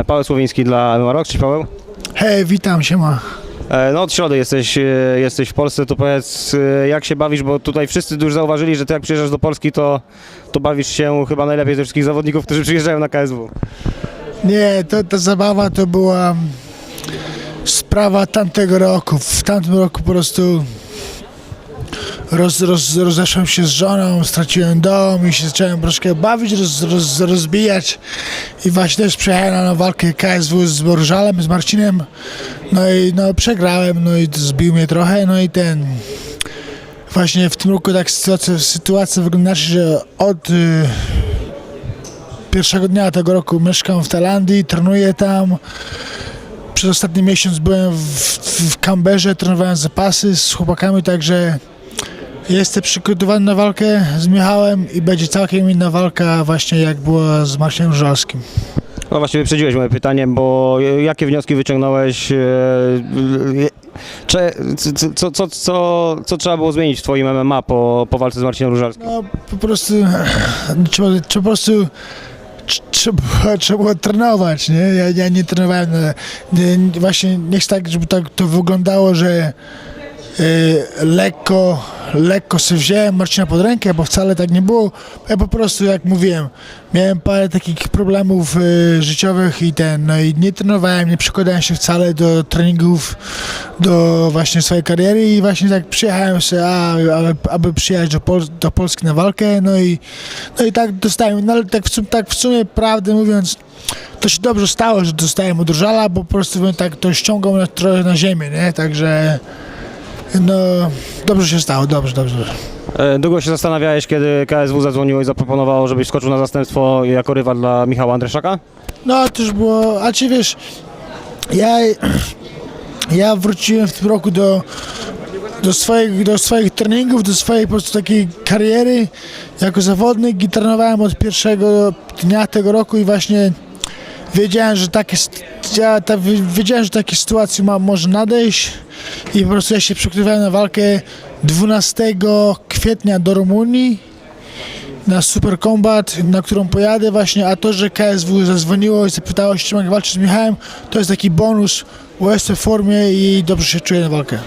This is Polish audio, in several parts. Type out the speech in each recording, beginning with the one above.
E, Paweł Słowiński dla MMA Rocks. Cześć Paweł. Hej, witam się ma. E, No od środy jesteś, e, jesteś w Polsce, to powiedz e, jak się bawisz, bo tutaj wszyscy już zauważyli, że ty jak przyjeżdżasz do Polski, to, to bawisz się chyba najlepiej ze wszystkich zawodników, którzy przyjeżdżają na KSW. Nie, to, ta zabawa to była sprawa tamtego roku. W tamtym roku po prostu roz, roz, rozeszłem się z żoną, straciłem dom i się zacząłem troszkę bawić, roz, roz, rozbijać i właśnie też przyjechałem na walkę KSW z Borżalem, z Marcinem. No i no, przegrałem, no i zbił mnie trochę, no i ten... Właśnie w tym roku tak sytuacja, sytuacja wygląda że od... Y, pierwszego dnia tego roku mieszkam w Tajlandii, trenuję tam. Przez ostatni miesiąc byłem w, w, w Kamberze, trenowałem zapasy z chłopakami, także jestem przygotowany na walkę z Michałem i będzie całkiem inna walka właśnie jak była z Marcinem Żalskim. No właśnie wyprzedziłeś moje pytanie, bo jakie wnioski wyciągnąłeś, e, e, co, co, co, co, trzeba było zmienić w twoim MMA po, po walce z Marcinem Różalskim? No po prostu trzeba, trzeba po prostu tr- trzeba, trzeba było trenować, nie? Ja, ja nie trenowałem, na- nie, nie- właśnie nie chcę tak, żeby tak to wyglądało, że lekko, lekko sobie wziąłem Marcina pod rękę, bo wcale tak nie było. Ja po prostu, jak mówiłem, miałem parę takich problemów y, życiowych i ten, no i nie trenowałem, nie przykładałem się wcale do treningów, do właśnie swojej kariery i właśnie tak przyjechałem sobie, a, aby, aby przyjechać do, Pol- do Polski na walkę, no i, no i tak dostałem, no ale tak w, sum, tak w sumie prawdę mówiąc, to się dobrze stało, że dostałem od Różala, bo po prostu bym tak to ściągał na, trochę na ziemię, nie, także no dobrze się stało, dobrze, dobrze. E, Długo się zastanawiałeś, kiedy KSW zadzwoniło i zaproponowało, żebyś skoczył na zastępstwo jako rywal dla Michała Andryszaka? No to już było, a czy wiesz, ja, ja wróciłem w tym roku do, do, swoich, do swoich treningów, do swojej po prostu takiej kariery jako zawodnik i trenowałem od pierwszego dnia tego roku i właśnie wiedziałem, że takie, ja ta, wiedziałem, że takie sytuacje ma, może nadejść i po prostu ja się przygotowałem na walkę 12 kwietnia do Rumunii na Super Combat, na którą pojadę właśnie, a to, że KSW zadzwoniło i zapytało się, czy mogę walczyć z Michałem, to jest taki bonus, bo jestem w formie i dobrze się czuję na walkę.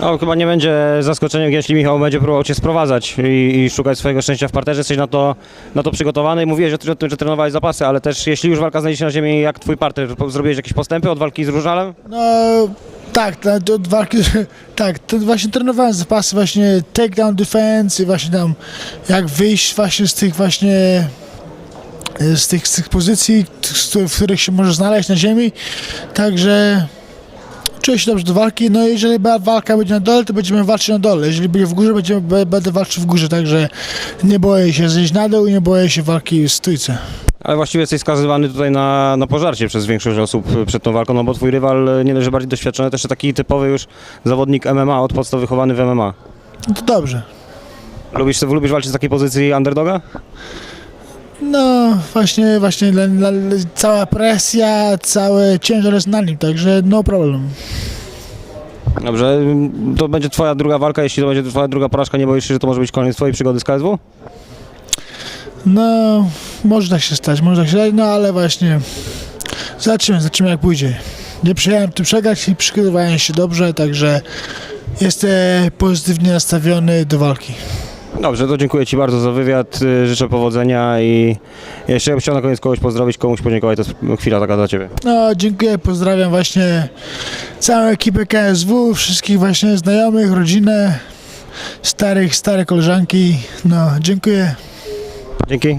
O, chyba nie będzie zaskoczeniem, jeśli Michał będzie próbował cię sprowadzać i, i szukać swojego szczęścia w parterze. Jesteś na to, na to przygotowany mówiłeś o tym, że, trenowałeś zapasy, ale też jeśli już walka znajdzie się na ziemi, jak twój parter, zrobiłeś jakieś postępy od walki z Różalem? No tak, do walki, tak, to właśnie trenowałem zapasy, właśnie takedown defense i właśnie tam jak wyjść właśnie z tych właśnie e, z tych, z tych pozycji, w których się może znaleźć na ziemi, także czuję się dobrze do walki, no jeżeli walka będzie na dole, to będziemy walczyć na dole, jeżeli będzie w górze, będziemy, będę walczył w górze, także nie boję się zejść na dół i nie boję się walki w stójce. Ale właściwie jesteś skazywany tutaj na, na pożarcie przez większość osób przed tą walką, no bo twój rywal nie że bardziej doświadczony, też taki typowy już zawodnik MMA, od podstaw wychowany w MMA. No to dobrze. Lubisz, lubisz walczyć z takiej pozycji underdoga? No, właśnie, właśnie dla, dla, cała presja, cały ciężar jest na nim, także no problem. Dobrze, to będzie twoja druga walka, jeśli to będzie twoja druga porażka, nie boisz się, że to może być koniec twojej przygody z KSW? No, może tak się stać, może tak się stać, no ale właśnie zobaczymy, zobaczymy jak pójdzie. Nie przyjechałem tu przegrać i przygotowałem się dobrze, także jestem pozytywnie nastawiony do walki. Dobrze, to dziękuję Ci bardzo za wywiad, y, życzę powodzenia i jeszcze bym chciał na koniec kogoś pozdrowić, komuś podziękować, to jest chwila taka dla Ciebie. No, dziękuję, pozdrawiam właśnie całą ekipę KSW, wszystkich właśnie znajomych, rodzinę, starych, stare koleżanki, no, dziękuję. Dzięki.